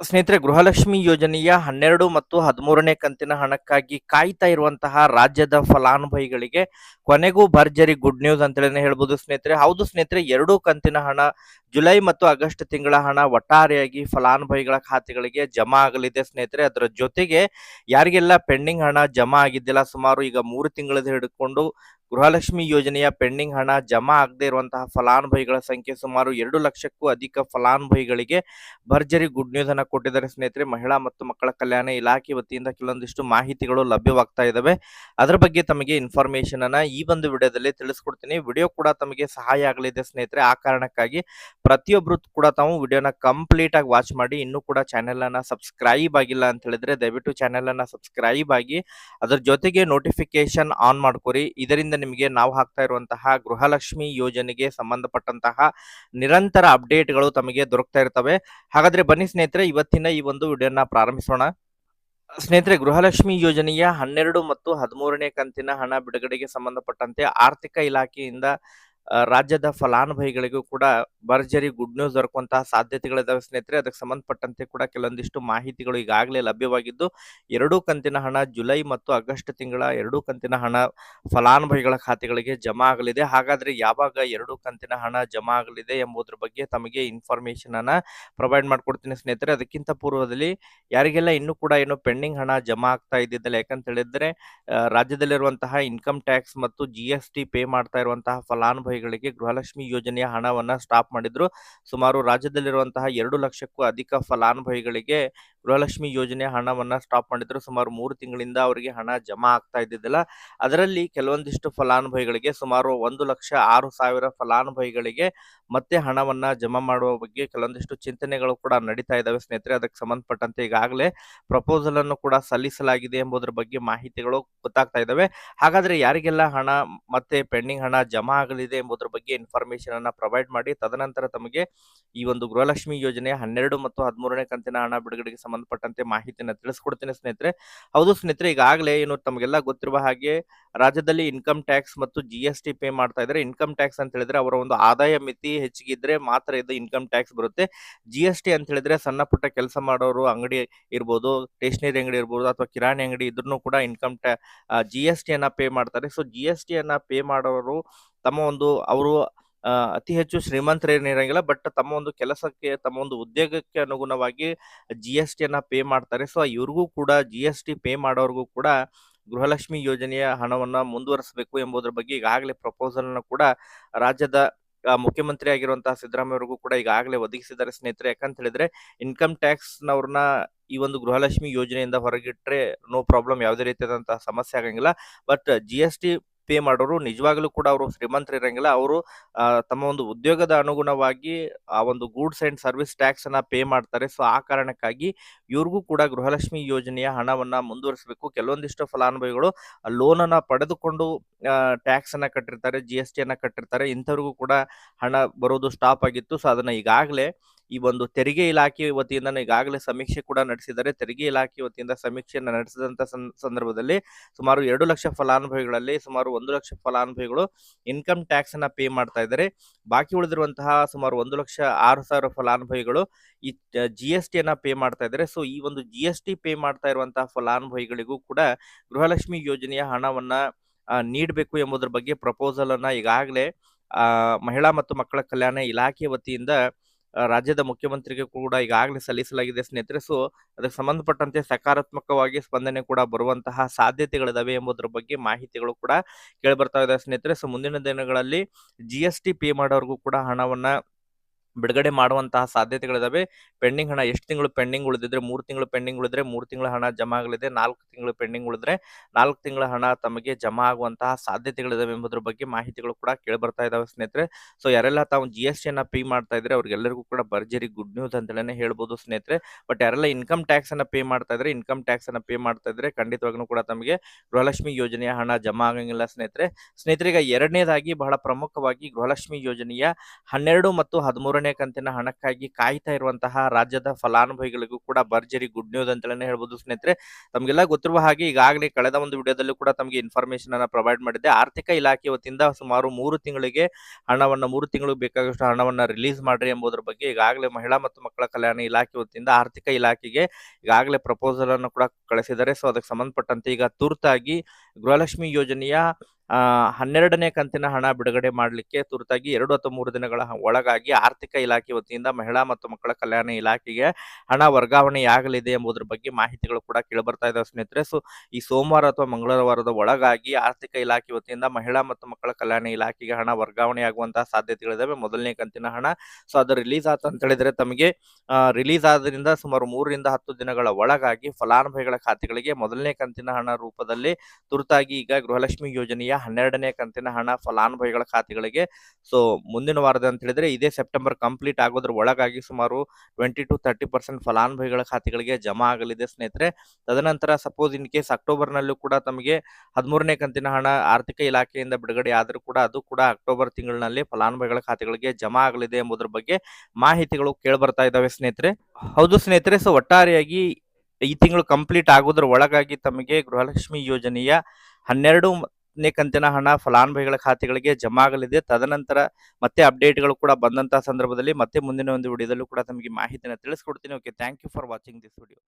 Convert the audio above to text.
ಸ್ನೇಹಿತರೆ, ಗೃಹಲಕ್ಷ್ಮಿ ಯೋಜನೆಯ ಹನ್ನೆರಡು ಮತ್ತು ಹದಿಮೂರನೇ ಕಂತಿನ ಹಣಕ್ಕಾಗಿ ಕಾಯ್ತಾ ಇರುವಂತಹ ರಾಜ್ಯದ ಫಲಾನುಭವಿಗಳಿಗೆ ಕೊನೆಗೂ ಭರ್ಜರಿ ಗುಡ್ ನ್ಯೂಸ್ ಅಂತೇಳಿ ಹೇಳ್ಬೋದು ಸ್ನೇಹಿತರೆ. ಹೌದು ಸ್ನೇಹಿತರೆ, ಎರಡೂ ಕಂತಿನ ಹಣ ಜುಲೈ ಮತ್ತು ಆಗಸ್ಟ್ ತಿಂಗಳ ಹಣ ಒಟ್ಟಾರೆಯಾಗಿ ಫಲಾನುಭವಿಗಳ ಖಾತೆಗಳಿಗೆ ಜಮಾ ಆಗಲಿದೆ ಸ್ನೇಹಿತರೆ. ಅದರ ಜೊತೆಗೆ ಯಾರಿಗೆಲ್ಲ ಪೆಂಡಿಂಗ್ ಹಣ ಜಮಾ ಆಗಿದ್ದಿಲ್ಲ, ಸುಮಾರು ಈಗ ಮೂರು ತಿಂಗಳದ ಹಿಡ್ಕೊಂಡು ಗೃಹಲಕ್ಷ್ಮಿ ಯೋಜನೆಯ ಪೆಂಡಿಂಗ್ ಹಣ ಜಮಾ ಆಗದೆ ಇರುವಂತಹ ಫಲಾನುಭವಿಗಳ ಸಂಖ್ಯೆ ಸುಮಾರು ಎರಡು ಲಕ್ಷಕ್ಕೂ ಅಧಿಕ ಫಲಾನುಭವಿಗಳಿಗೆ ಭರ್ಜರಿ ಗುಡ್ ನ್ಯೂಸ್ ಅನ್ನ ಕೊಟ್ಟಿದ್ದಾರೆ ಸ್ನೇಹಿತರೆ. ಮಹಿಳಾ ಮತ್ತು ಮಕ್ಕಳ ಕಲ್ಯಾಣ ಇಲಾಖೆ ವತಿಯಿಂದ ಕೆಲವೊಂದಿಷ್ಟು ಮಾಹಿತಿಗಳು ಲಭ್ಯವಾಗ್ತಾ ಇದ್ದಾವೆ ಅದರ ಬಗ್ಗೆ ತಮಗೆ ಇನ್ಫಾರ್ಮೇಶನ್ ಅನ್ನ ಈ ಒಂದು ವಿಡಿಯೋದಲ್ಲಿ ತಿಳಿಸ್ಕೊಡ್ತೀನಿ. ವಿಡಿಯೋ ಕೂಡ ತಮಗೆ ಸಹಾಯ ಆಗಲಿದೆ ಸ್ನೇಹಿತರೆ. ಆ ಕಾರಣಕ್ಕಾಗಿ ಪ್ರತಿಯೊಬ್ರು ಕೂಡ ತಾವು ವಿಡಿಯೋನ ಕಂಪ್ಲೀಟ್ ಆಗಿ ವಾಚ್ ಮಾಡಿ, ಇನ್ನೂ ಕೂಡ ಚಾನೆಲ್ ಅನ್ನ ಸಬ್ಸ್ಕ್ರೈಬ್ ಆಗಿಲ್ಲ ಅಂತ ಹೇಳಿದ್ರೆ ದಯವಿಟ್ಟು ಚಾನೆಲ್ ಅನ್ನ ಸಬ್ಸ್ಕ್ರೈಬ್ ಆಗಿ, ಅದರ ಜೊತೆಗೆ ನೋಟಿಫಿಕೇಶನ್ ಆನ್ ಮಾಡ್ಕೊರಿ. ಇದರಿಂದ ನಿಮಗೆ ನಾವು ಹಾಕ್ತಾ ಇರುವಂತಹ ಗೃಹಲಕ್ಷ್ಮಿ ಯೋಜನೆಗೆ ಸಂಬಂಧಪಟ್ಟಂತಹ ನಿರಂತರ ಅಪ್ಡೇಟ್ಗಳು ತಮಗೆ ದೊರಕ್ತಾ ಇರ್ತವೆ. ಹಾಗಾದ್ರೆ ಬನ್ನಿ ಸ್ನೇಹಿತರೆ, ಇವತ್ತಿನ ಈ ಒಂದು ವಿಡಿಯೋನ ಪ್ರಾರಂಭಿಸೋಣ. ಸ್ನೇಹಿತರೆ, ಗೃಹಲಕ್ಷ್ಮಿ ಯೋಜನೆಯ ಹನ್ನೆರಡು ಮತ್ತು ಹದಿಮೂರನೇ ಕಂತಿನ ಹಣ ಬಿಡುಗಡೆಗೆ ಸಂಬಂಧಪಟ್ಟಂತೆ ಆರ್ಥಿಕ ಇಲಾಖೆಯಿಂದ ರಾಜ್ಯದ ಫಲಾನುಭವಿಗಳಿಗೂ ಕೂಡ ಭರ್ಜರಿ ಗುಡ್ ನ್ಯೂಸ್ ದೊರಕುವಂತಹ ಸಾಧ್ಯತೆಗಳಿದ್ದಾವೆ ಸ್ನೇಹಿತರೆ. ಅದಕ್ಕೆ ಸಂಬಂಧಪಟ್ಟಂತೆ ಕೂಡ ಕೆಲವೊಂದಿಷ್ಟು ಮಾಹಿತಿಗಳು ಈಗಾಗಲೇ ಲಭ್ಯವಾಗಿದ್ದು, ಎರಡೂ ಕಂತಿನ ಹಣ ಜುಲೈ ಮತ್ತು ಆಗಸ್ಟ್ ತಿಂಗಳ ಎರಡೂ ಕಂತಿನ ಹಣ ಫಲಾನುಭವಿಗಳ ಖಾತೆಗಳಿಗೆ ಜಮಾ ಆಗಲಿದೆ. ಹಾಗಾದ್ರೆ ಯಾವಾಗ ಎರಡು ಕಂತಿನ ಹಣ ಜಮಾ ಆಗಲಿದೆ ಎಂಬುದರ ಬಗ್ಗೆ ತಮಗೆ ಇನ್ಫಾರ್ಮೇಶನ್ ಅನ್ನ ಪ್ರೊವೈಡ್ ಮಾಡ್ಕೊಡ್ತೀನಿ ಸ್ನೇಹಿತರೆ. ಅದಕ್ಕಿಂತ ಪೂರ್ವದಲ್ಲಿ ಯಾರಿಗೆಲ್ಲ ಇನ್ನು ಕೂಡ ಏನು ಪೆಂಡಿಂಗ್ ಹಣ ಜಮಾ ಆಗ್ತಾ ಇದ್ದಿದ್ದಲ್ಲ ಯಾಕಂತ ಹೇಳಿದ್ರೆ ರಾಜ್ಯದಲ್ಲಿರುವಂತಹ ಇನ್ಕಮ್ ಟ್ಯಾಕ್ಸ್ ಮತ್ತು ಜಿ ಪೇ ಮಾಡ್ತಾ ಇರುವಂತಹ ಫಲಾನುಭವಿಗಳಿಗೆ ಗೃಹಲಕ್ಷ್ಮಿ ಯೋಜನೆಯ ಹಣವನ್ನ ಸ್ಟಾಪ್ ಮಾಡಿದ್ರು. ಸುಮಾರು ರಾಜ್ಯದಲ್ಲಿರುವಂತಹ ಎರಡು ಲಕ್ಷಕ್ಕೂ ಅಧಿಕ ಫಲಾನುಭವಿಗಳಿಗೆ ಗೃಹಲಕ್ಷ್ಮಿ ಯೋಜನೆ ಹಣವನ್ನ ಸ್ಟಾಪ್ ಮಾಡಿದ್ರು ಸುಮಾರು ಮೂರು ತಿಂಗಳಿಂದ ಅವರಿಗೆ ಹಣ ಜಮಾ ಆಗ್ತಾ ಇದ್ದಿದ್ದಿಲ್ಲ. ಅದರಲ್ಲಿ ಕೆಲವೊಂದಿಷ್ಟು ಫಲಾನುಭವಿಗಳಿಗೆ ಸುಮಾರು ಒಂದು ಲಕ್ಷ ಆರು ಸಾವಿರ ಫಲಾನುಭವಿಗಳಿಗೆ ಮತ್ತೆ ಹಣವನ್ನ ಜಮಾ ಮಾಡುವ ಬಗ್ಗೆ ಕೆಲವೊಂದಿಷ್ಟು ಚಿಂತನೆಗಳು ಕೂಡ ನಡೀತಾ ಇದ್ದಾವೆ ಸ್ನೇಹಿತರೆ. ಅದಕ್ಕೆ ಸಂಬಂಧಪಟ್ಟಂತೆ ಈಗಾಗಲೇ ಪ್ರಪೋಸಲ್ ಅನ್ನು ಕೂಡ ಸಲ್ಲಿಸಲಾಗಿದೆ ಎಂಬುದರ ಬಗ್ಗೆ ಮಾಹಿತಿಗಳು ಗೊತ್ತಾಗ್ತಾ ಇದ್ದಾವೆ ಹಾಗಾದ್ರೆ ಯಾರಿಗೆಲ್ಲ ಹಣ ಮತ್ತೆ ಪೆಂಡಿಂಗ್ ಹಣ ಜಮಾ ಆಗಲಿದೆ ಎಂಬುದರ ಬಗ್ಗೆ ಇನ್ಫಾರ್ಮೇಶನ್ ಅನ್ನ ಪ್ರೊವೈಡ್ ಮಾಡಿ, ತದನಂತರ ತಮಗೆ ಈ ಒಂದು ಗೃಹಲಕ್ಷ್ಮಿ ಯೋಜನೆ ಹನ್ನೆರಡು ಮತ್ತು ಹದಿಮೂರನೇ ಕಂತಿನ ಹಣ ಬಿಡುಗಡೆಗೆ ಸಂಬಂಧಪಟ್ಟಂತೆ ಮಾಹಿತಿಯನ್ನು ತಿಳಿಸ್ಕೊಡ್ತೇನೆ ಸ್ನೇಹಿತರೆ. ಹೌದು ಸ್ನೇಹಿತರೆ, ಈಗಾಗಲೇ ಏನು ತಮಗೆಲ್ಲ ಗೊತ್ತಿರುವ ಹಾಗೆ ರಾಜ್ಯದಲ್ಲಿ ಇನ್ಕಮ್ ಟ್ಯಾಕ್ಸ್ ಮತ್ತು ಜಿ ಎಸ್ ಟಿ ಪೇ ಮಾಡ್ತಾ ಇದ್ದಾರೆ. ಇನ್ಕಮ್ ಟ್ಯಾಕ್ಸ್ ಅಂತ ಹೇಳಿದ್ರೆ ಅವರ ಒಂದು ಆದಾಯ ಮಿತಿ ಹೆಚ್ಚಿಗಿದ್ರೆ ಮಾತ್ರ ಇದು ಇನ್ಕಮ್ ಟ್ಯಾಕ್ಸ್ ಬರುತ್ತೆ. ಜಿ ಎಸ್ ಟಿ ಅಂತ ಹೇಳಿದ್ರೆ ಸಣ್ಣ ಪುಟ್ಟ ಕೆಲಸ ಮಾಡೋರು ಅಂಗಡಿ ಇರ್ಬೋದು ಸ್ಟೇಷನರಿ ಅಂಗಡಿ ಇರ್ಬೋದು ಅಥವಾ ಕಿರಾಣಿ ಅಂಗಡಿ ಇದ್ರೂ ಕೂಡ ಇನ್ಕಮ್ ಟ್ಯಾ ಜಿ ಎಸ್ ಟಿ ಅನ್ನ ಪೇ ಮಾಡ್ತಾರೆ. ಸೊ ಜಿ ಎಸ್ ಟಿ ಅನ್ನ ಪೇ ಮಾಡೋರು ತಮ್ಮ ಒಂದು ಅವರು ಅತಿ ಹೆಚ್ಚು ಶ್ರೀಮಂತರೇನಿರಂಗಿಲ್ಲ ಬಟ್ ತಮ್ಮ ಒಂದು ಕೆಲಸಕ್ಕೆ, ತಮ್ಮ ಒಂದು ಉದ್ಯೋಗಕ್ಕೆ ಅನುಗುಣವಾಗಿ ಜಿ ಎಸ್ ಟಿ ಅನ್ನ ಪೇ ಮಾಡ್ತಾರೆ. ಸೊ ಇವ್ರಿಗೂ ಕೂಡ ಜಿ ಎಸ್ ಟಿ ಪೇ ಮಾಡೋರ್ಗೂ ಕೂಡ ಗೃಹಲಕ್ಷ್ಮಿ ಯೋಜನೆಯ ಹಣವನ್ನ ಮುಂದುವರಿಸಬೇಕು ಎಂಬುದರ ಬಗ್ಗೆ ಈಗಾಗಲೇ ಪ್ರಪೋಸಲ್ ಅನ್ನು ಕೂಡ ರಾಜ್ಯದ ಮುಖ್ಯಮಂತ್ರಿ ಆಗಿರುವಂತಹ ಸಿದ್ದರಾಮಯ್ಯ ಅವರಿಗೂ ಕೂಡ ಈಗಾಗಲೇ ಒದಗಿಸಿದ್ದಾರೆ ಸ್ನೇಹಿತರೆ. ಯಾಕಂತ ಹೇಳಿದ್ರೆ ಇನ್ಕಮ್ ಟ್ಯಾಕ್ಸ್ ನವ್ರನ್ನ ಈ ಒಂದು ಗೃಹಲಕ್ಷ್ಮಿ ಯೋಜನೆಯಿಂದ ಹೊರಗಿಟ್ರೆ ನೋ ಪ್ರಾಬ್ಲಮ್ ಯಾವುದೇ ರೀತಿಯಾದಂತಹ ಸಮಸ್ಯೆ ಆಗಂಗಿಲ್ಲ. But G S T pay ಮಾಡೋರು ನಿಜವಾಗ್ಲೂ ಕೂಡ ಅವರು ಶ್ರೀಮಂತರು ಇರಂಗಿಲ್ಲ. ಅವರು ತಮ್ಮ ಒಂದು ಉದ್ಯೋಗದ ಅನುಗುಣವಾಗಿ ಆ ಒಂದು ಗೂಡ್ಸ್ ಅಂಡ್ ಸರ್ವಿಸ್ ಟ್ಯಾಕ್ಸ್ ಅನ್ನ ಪೇ ಮಾಡ್ತಾರೆ. ಸೊ, ಆ ಕಾರಣಕ್ಕಾಗಿ ಇವ್ರಿಗೂ ಕೂಡ ಗೃಹಲಕ್ಷ್ಮಿ ಯೋಜನೆಯ ಹಣವನ್ನ ಮುಂದುವರಿಸಬೇಕು. ಕೆಲವೊಂದಿಷ್ಟು ಫಲಾನುಭವಿಗಳು ಲೋನ್ ಅನ್ನ ಪಡೆದುಕೊಂಡು ಟ್ಯಾಕ್ಸ್ ಅನ್ನ ಕಟ್ಟಿರ್ತಾರೆ ಜಿ ಎಸ್ ಟಿ ಅನ್ನ ಕಟ್ಟಿರ್ತಾರೆ. ಇಂಥವ್ರಿಗೂ ಕೂಡ ಹಣ ಬರೋದು ಸ್ಟಾಪ್ ಆಗಿತ್ತು. ಸೊ, ಅದನ್ನ ಈಗಾಗಲೇ ಈ ಒಂದು ತೆರಿಗೆ ಇಲಾಖೆ ವತಿಯಿಂದ ಈಗಾಗಲೇ ಸಮೀಕ್ಷೆ ಕೂಡ ನಡೆಸಿದ್ದಾರೆ. ತೆರಿಗೆ ಇಲಾಖೆ ವತಿಯಿಂದ ಸಮೀಕ್ಷೆಯನ್ನು ನಡೆಸಿದಂತ ಸಂದರ್ಭದಲ್ಲಿ ಸುಮಾರು ಎರಡು ಲಕ್ಷ ಫಲಾನುಭವಿಗಳಲ್ಲಿ ಸುಮಾರು ಒಂದು ಲಕ್ಷ ಫಲಾನುಭವಿಗಳು ಇನ್ಕಮ್ ಟ್ಯಾಕ್ಸ್ ಅನ್ನ ಪೇ ಮಾಡ್ತಾ ಇದ್ದಾರೆ. ಬಾಕಿ ಉಳಿದಿರುವಂತಹ ಸುಮಾರು ಒಂದು ಲಕ್ಷ ಆರು ಸಾವಿರ ಫಲಾನುಭವಿಗಳು ಈ ಜಿ ಎಸ್ ಟಿ ಅನ್ನ ಪೇ ಮಾಡ್ತಾ ಇದ್ದಾರೆ. ಸೊ, ಈ ಒಂದು ಜಿ ಎಸ್ ಟಿ ಪೇ ಮಾಡ್ತಾ ಇರುವಂತಹ ಫಲಾನುಭವಿಗಳಿಗೂ ಕೂಡ ಗೃಹಲಕ್ಷ್ಮಿ ಯೋಜನೆಯ ಹಣವನ್ನ ನೀಡಬೇಕು ಎಂಬುದರ ಬಗ್ಗೆ ಪ್ರಪೋಸಲ್ ಅನ್ನ ಈಗಾಗಲೇ ಮಹಿಳಾ ಮತ್ತು ಮಕ್ಕಳ ಕಲ್ಯಾಣ ಇಲಾಖೆ ವತಿಯಿಂದ ರಾಜ್ಯದ ಮುಖ್ಯಮಂತ್ರಿಗೆ ಕೂಡ ಈಗಾಗಲೇ ಸಲ್ಲಿಸಲಾಗಿದೆ ಸ್ನೇಹಿತರೆ. ಸೊ ಅದಕ್ಕೆ ಸಂಬಂಧಪಟ್ಟಂತೆ ಸಕಾರಾತ್ಮಕವಾಗಿ ಸ್ಪಂದನೆ ಕೂಡ ಬರುವಂತಹ ಸಾಧ್ಯತೆಗಳಿದಾವೆ ಎಂಬುದರ ಬಗ್ಗೆ ಮಾಹಿತಿಗಳು ಕೂಡ ಕೇಳಿ ಬರ್ತಾ ಇದೆ ಸ್ನೇಹಿತರೆ. ಸೊ ಮುಂದಿನ ದಿನಗಳಲ್ಲಿ ಜಿ ಪೇ ಮಾಡೋರ್ಗೂ ಕೂಡ ಹಣವನ್ನ ಬಿಡುಗಡೆ ಮಾಡುವಂತಹ ಸಾಧ್ಯತೆಗಳಿದಾವೆ. ಪೆಂಡಿಂಗ್ ಹಣ ಎಷ್ಟು ತಿಂಗಳು ಪೆಂಡಿಂಗ್ ಉಳಿದಿದ್ರೆ ಮೂರು ತಿಂಗಳು ಪೆಂಡಿಂಗ್ ಉಳಿದ್ರೆ ಮೂರು ತಿಂಗಳ ಹಣ ಜಮಾ ಆಗಲಿದೆ, ನಾಲ್ಕು ತಿಂಗಳು ಪೆಂಡಿಂಗ್ ಉಳಿದ್ರೆ ನಾಲ್ಕು ತಿಂಗಳ ಹಣ ತಮಗೆ ಜಮಾ ಆಗುವಂತಹ ಸಾಧ್ಯತೆಗಳಿದಾವೆ ಎಂಬುದರ ಬಗ್ಗೆ ಮಾಹಿತಿಗಳು ಕೂಡ ಕೇಳಿ ಬರ್ತಾ ಇದಾವೆ ಸ್ನೇಹಿತರೆ. ಸೊ ಯಾರೆಲ್ಲ ತಾವು ಜಿ ಎಸ್ ಟಿ ಅನ್ನ ಪೇ ಮಾಡ್ತಾ ಇದ್ರೆ ಅವ್ರಿಗೆಲ್ಲರಿಗೂ ಕೂಡ ಭರ್ಜರಿ ಗುಡ್ ನ್ಯೂಸ್ ಅಂತಲೇ ಹೇಳ್ಬೋದು ಸ್ನೇಹಿತರೆ. ಬಟ್ ಯಾರೆಲ್ಲ ಇನ್ಕಮ್ ಟ್ಯಾಕ್ಸ್ ಅನ್ನ ಪೇ ಮಾಡ್ತಾ ಇದ್ರೆ ಇನ್ಕಮ್ ಟ್ಯಾಕ್ಸ್ ಅನ್ನ ಪೇ ಮಾಡ್ತಾ ಇದ್ರೆ ಖಂಡಿತವಾಗ್ಲೂ ಕೂಡ ತಮಗೆ ಗೃಹಲಕ್ಷ್ಮಿ ಯೋಜನೆಯ ಹಣ ಜಮಾ ಆಗಂಗಿಲ್ಲ ಸ್ನೇಹಿತರೆ. ಸ್ನೇಹಿತರಿಗೆ ಎರಡನೇದಾಗಿ ಬಹಳ ಪ್ರಮುಖವಾಗಿ ಗೃಹಲಕ್ಷ್ಮಿ ಯೋಜನೆಯ ಹನ್ನೆರಡು ಮತ್ತು ಹದಿಮೂರನೇ ಹನ್ನೆರಡನೇ ಕಂತಿನ ಹಣಕ್ಕಾಗಿ ಕಾಯ್ತಾ ಇರುವಂತಹ ರಾಜ್ಯದ ಫಲಾನುಭವಿಗಳಿಗೂ ಕೂಡ ಭರ್ಜರಿ ಗುಡ್ ನ್ಯೂಸ್ ಅಂತಲೇ ಹೇಳ್ಬೋದು ಸ್ನೇಹಿತರೆ. ತಮಗೆಲ್ಲ ಗೊತ್ತಿರುವ ಹಾಗೆ ಈಗಾಗಲೇ ಕಳೆದ ಒಂದು ವಿಡಿಯೋದಲ್ಲೂ ಕೂಡ ತಮಗೆ ಇನ್ಫಾರ್ಮೇಶನ್ ಅನ್ನ ಪ್ರೊವೈಡ್ ಮಾಡಿದ್ದೆ. ಆರ್ಥಿಕ ಇಲಾಖೆ ವತಿಯಿಂದ ಸುಮಾರು ಮೂರು ತಿಂಗಳಿಗೆ ಹಣವನ್ನು, ಮೂರು ತಿಂಗಳಿಗೆ ಬೇಕಾದಷ್ಟು ಹಣವನ್ನ ರಿಲೀಸ್ ಮಾಡ್ರಿ ಎಂಬುದರ ಬಗ್ಗೆ ಈಗಾಗಲೇ ಮಹಿಳಾ ಮತ್ತು ಮಕ್ಕಳ ಕಲ್ಯಾಣ ಇಲಾಖೆ ವತಿಯಿಂದ ಆರ್ಥಿಕ ಇಲಾಖೆಗೆ ಈಗಾಗಲೇ ಪ್ರಪೋಸಲ್ ಅನ್ನು ಕೂಡ ಕಳಿಸಿದ್ದಾರೆ. ಸೊ ಅದಕ್ಕೆ ಸಂಬಂಧಪಟ್ಟಂತೆ ಈಗ ತುರ್ತಾಗಿ ಗೃಹಲಕ್ಷ್ಮಿ ಯೋಜನೆಯ ಹನ್ನೆರಡನೇ ಕಂತಿನ ಹಣ ಬಿಡುಗಡೆ ಮಾಡಲಿಕ್ಕೆ ತುರ್ತಾಗಿ ಎರಡು ಅಥವಾ ಮೂರು ದಿನಗಳ ಒಳಗಾಗಿ ಆರ್ಥಿಕ ಇಲಾಖೆ ವತಿಯಿಂದ ಮಹಿಳಾ ಮತ್ತು ಮಕ್ಕಳ ಕಲ್ಯಾಣ ಇಲಾಖೆಗೆ ಹಣ ವರ್ಗಾವಣೆಯಾಗಲಿದೆ ಎಂಬುದರ ಬಗ್ಗೆ ಮಾಹಿತಿಗಳು ಕೂಡ ಕೇಳಿಬರ್ತಾ ಇದಾವೆ ಸ್ನೇಹಿತರೆ. ಸೊ, ಈ ಸೋಮವಾರ ಅಥವಾ ಮಂಗಳವಾರದ ಒಳಗಾಗಿ ಆರ್ಥಿಕ ಇಲಾಖೆ ವತಿಯಿಂದ ಮಹಿಳಾ ಮತ್ತು ಮಕ್ಕಳ ಕಲ್ಯಾಣ ಇಲಾಖೆಗೆ ಹಣ ವರ್ಗಾವಣೆಯಾಗುವಂತಹ ಸಾಧ್ಯತೆಗಳಿದಾವೆ. ಮೊದಲನೇ ಕಂತಿನ ಹಣ. ಸೊ, ಅದು ರಿಲೀಸ್ ಆತ ಅಂತ ಹೇಳಿದ್ರೆ ತಮಗೆ ರಿಲೀಸ್ ಆದ್ರಿಂದ ಸುಮಾರು ಮೂರರಿಂದ ಹತ್ತು ದಿನಗಳ ಒಳಗಾಗಿ ಫಲಾನುಭವಿಗಳ ಖಾತೆಗಳಿಗೆ ಮೊದಲನೇ ಕಂತಿನ ಹಣ ರೂಪದಲ್ಲಿ ತುರ್ತಾಗಿ ಈಗ ಗೃಹಲಕ್ಷ್ಮಿ ಯೋಜನೆಯ ಹನ್ನೆರಡನೇ ಕಂತಿನ ಹಣ ಫಲಾನುಭವಿಗಳ ಖಾತೆಗಳಿಗೆ. ಸೊ ಮುಂದಿನ ವಾರದ ಅಂತ ಹೇಳಿದ್ರೆ ಇದೇ ಸೆಪ್ಟೆಂಬರ್ ಕಂಪ್ಲೀಟ್ ಆಗೋದ್ರ ಒಳಗಾಗಿ ಸುಮಾರು ಟ್ವೆಂಟಿ ಟು ತರ್ಟಿ ಪರ್ಸೆಂಟ್ ಫಲಾನುಭವಿಗಳ ಖಾತೆಗಳಿಗೆ ಜಮಾ ಆಗಲಿದೆ ಸ್ನೇಹಿತರೆ. ತದನಂತರ ಸಪೋಸ್ ಇನ್ ಕೇಸ್ ಅಕ್ಟೋಬರ್ನಲ್ಲೂ ಕೂಡ ತಮಗೆ ಹದಿಮೂರನೇ ಕಂತಿನ ಹಣ ಆರ್ಥಿಕ ಇಲಾಖೆಯಿಂದ ಬಿಡುಗಡೆ ಆದರೂ ಕೂಡ ಅದು ಕೂಡ ಅಕ್ಟೋಬರ್ ತಿಂಗಳಿನಲ್ಲಿ ಫಲಾನುಭವಿಗಳ ಖಾತೆಗಳಿಗೆ ಜಮಾ ಆಗಲಿದೆ ಎಂಬುದರ ಬಗ್ಗೆ ಮಾಹಿತಿಗಳು ಕೇಳ್ಬರ್ತಾ ಇದ್ದಾವೆ ಸ್ನೇಹಿತರೆ. ಹೌದು ಸ್ನೇಹಿತರೆ ಸೊ ಒಟ್ಟಾರೆಯಾಗಿ ಈ ತಿಂಗಳು ಕಂಪ್ಲೀಟ್ ಆಗೋದ್ರ ಒಳಗಾಗಿ ತಮಗೆ ಗೃಹಲಕ್ಷ್ಮಿ ಯೋಜನೆಯ ಹನ್ನೆರಡು ನೇ ಕಂತಿನ ಹಣ ಫಲಾನುಭವಿಗಳ ಖಾತೆಗಳಿಗೆ ಜಮಾ ಆಗಲಿದೆ ತದನಂತರ ಮತ್ತೆ ಅಪ್ಡೇಟ್ಗಳು ಕೂಡ ಬಂದಂತಹ ಸಂದರ್ಭದಲ್ಲಿ ಮತ್ತೆ ಮುಂದಿನ ಒಂದು ವಿಡಿಯೋದಲ್ಲೂ ಕೂಡ ತಮಗೆ ಮಾಹಿತಿಯನ್ನು ತಿಳಿಸ್ಕೊಡ್ತೀನಿ. Okay thank you for watching this video